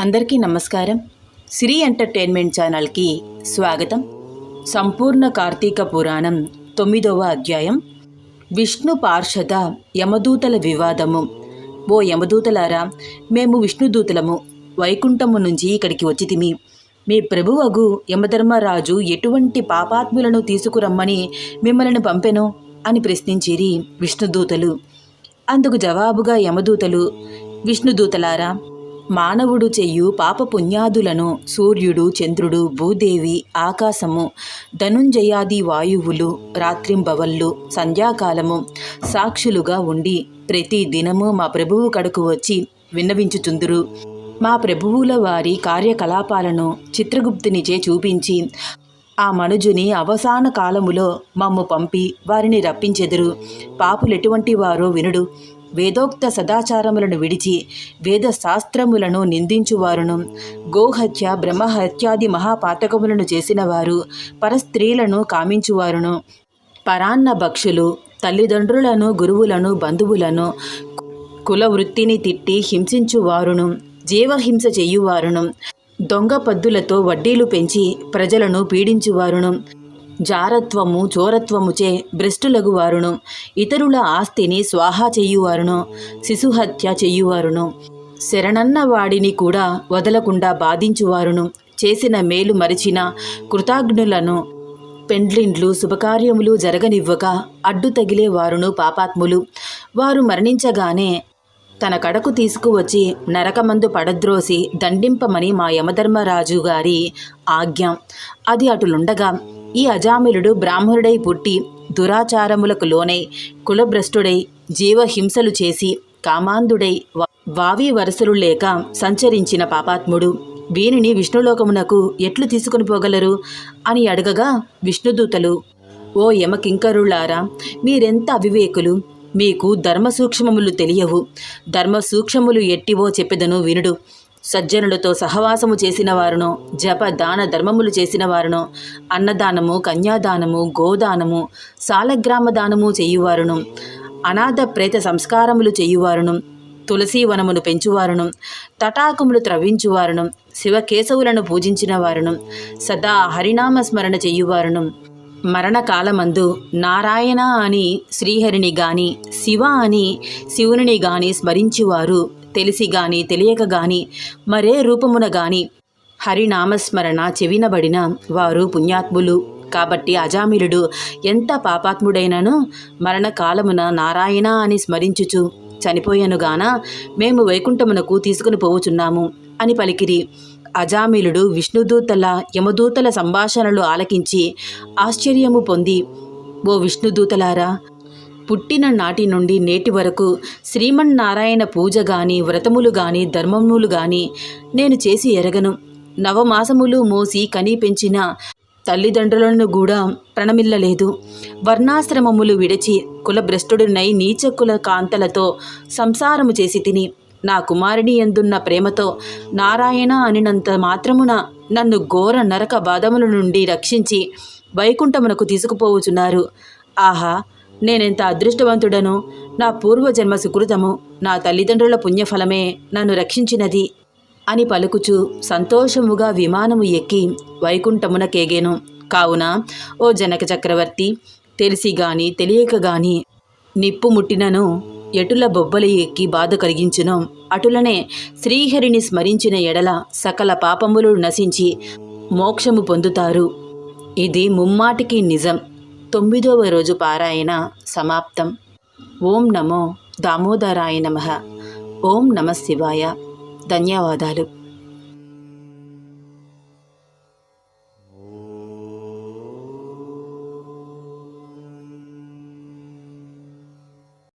అందరికీ నమస్కారం. సిరి ఎంటర్టైన్మెంట్ ఛానల్కి స్వాగతం. సంపూర్ణ కార్తీక పురాణం తొమ్మిదవ అధ్యాయం. విష్ణు పార్షద యమదూతల వివాదము. ఓ యమదూతలారా మేము విష్ణుదూతలము. వైకుంఠము నుంచి ఇక్కడికి వచ్చితిమి. మీ ప్రభువగు యమధర్మరాజు ఎటువంటి పాపాత్ములను తీసుకురమ్మని మిమ్మల్ని పంపెను? అని ప్రశ్నించిరి విష్ణుదూతలు. అందుకు జవాబుగా యమదూతలు విష్ణుదూతలారా మానవుడు చెయ్యు పాపపుణ్యాదులను సూర్యుడు చంద్రుడు భూదేవి ఆకాశము ధనుంజయాది వాయువులు రాత్రింబవళ్ళు సంధ్యాకాలము సాక్షులుగా ఉండి ప్రతి దినము మా ప్రభువు కడకు వచ్చి విన్నవించుచుందురు. మా ప్రభువుల వారి కార్యకలాపాలను చిత్రగుప్తునిచే చూపించి ఆ మనుజుని అవసాన కాలములో మమ్ము పంపి వారిని రప్పించెదరు. పాపులెటువంటి వారో వినుడు. వేదోక్త సదాచారములను విడిచి వేద శాస్త్రములను నిందించువారును. గోహత్య బ్రహ్మహత్యాది మహాపాతకములను చేసినవారు పరస్త్రీలను కామించువారును. పరాన్న భక్షులు తల్లిదండ్రులను గురువులను బంధువులను కుల వృత్తిని తిట్టి హింసించువారును. జీవహింస చేయువారును. దొంగ పద్దులతో వడ్డీలు పెంచి ప్రజలను పీడించువారును. జారత్వము చోరత్వముచే భ్రష్టులగు వారును ఇతరుల ఆస్తిని స్వాహా చెయ్యువారును శిశుహత్య చెయ్యువారును శరణన్న వాడిని కూడా వదలకుండా బాధించువారును. చేసిన మేలు మరిచిన కృతజ్ఞులను పెండ్లిండ్లు శుభకార్యములు జరగనివ్వక అడ్డు తగిలే వారును పాపాత్ములు. వారు మరణించగానే తన కడకు తీసుకువచ్చి నరకమందు పడద్రోసి దండింపమని మా యమధర్మరాజు గారి ఆజ్ఞ. అది అటులుండగా ఈ అజామిలుడు బ్రాహ్మణుడై పుట్టి దురాచారములకు లోనై కులభ్రష్టుడై జీవహింసలు చేసి కామాంధుడై వావి వరసలు లేక సంచరించిన పాపాత్ముడు. వీనిని విష్ణులోకమునకు ఎట్లు తీసుకుని పోగలరు? అని అడగగా విష్ణుదూతలు ఓ యమకింకరులారా మీరెంత అవివేకులు? మీకు ధర్మ సూక్ష్మములు తెలియవు. ధర్మ సూక్ష్మములు ఎట్టివో చెప్పెదను వినుడు. సజ్జనులతో సహవాసము చేసిన వారును జప దాన ధర్మములు చేసిన వారును అన్నదానము కన్యాదానము గోదానము సాలగ్రామ దానము చేయువారును అనాథ ప్రేత సంస్కారములు చేయువారును తులసీ వనమును పెంచువారును తటాకములు త్రవ్వించువారును శివకేశవులను పూజించిన వారును సదా హరినామ స్మరణ మరణకాలమందు నారాయణ అని శ్రీహరిని గాని శివ అని శివుని గాని స్మరించువారు. తెలిసి గాని తెలియక గాని మరే రూపమున గాని హరినామస్మరణ చెవినబడిన వారు పుణ్యాత్ములు. కాబట్టి అజామిలుడు ఎంత పాపాత్ముడైనను మరణకాలమున నారాయణ అని స్మరించుచు చనిపోయానుగాన మేము వైకుంఠమునకు తీసుకుని పోవుచున్నాము అని పలికిరి. అజామిలుడు విష్ణుదూతల యమదూతల సంభాషణలు ఆలకించి ఆశ్చర్యము పొంది ఓ విష్ణుదూతలారా పుట్టిన నాటి నుండి నేటి వరకు శ్రీమన్నారాయణ పూజ గాని వ్రతములు గాని ధర్మములు గాని నేను చేసి ఎరగను. నవమాసములు మోసి కనీ పెంచిన తల్లిదండ్రులను కూడా ప్రణమిల్లలేదు. వర్ణాశ్రమములు విడిచి కులభ్రష్టుడినై నీచ కుల కాంతలతో సంసారము చేసి తిని నా కుమారుని ఎందున్న ప్రేమతో నారాయణ అనినంత మాత్రమున నన్ను ఘోర నరక బాధముల నుండి రక్షించి వైకుంఠమునకు తీసుకుపోవుచున్నారు. ఆహా! నేనెంత అదృష్టవంతుడను? నా పూర్వజన్మ సుకృతము నా తల్లిదండ్రుల పుణ్యఫలమే నన్ను రక్షించినది అని పలుకుచు సంతోషముగా విమానము ఎక్కి వైకుంఠమునకేగేను. కావున ఓ జనక చక్రవర్తి తెలిసి గాని తెలియక గాని నిప్పు ముట్టినను ఎటుల బొబ్బలు ఎక్కి బాధ కలిగించును అటులనే శ్రీహరిని స్మరించిన ఎడల సకల పాపములు నశించి మోక్షము పొందుతారు. ఇది ముమ్మాటికి నిజం. తొమ్మిదవ రోజు పారాయణ సమాప్తం. ఓం నమో దామోదరాయ నమ. ఓం నమ శివాయ. ధన్యవాదాలు.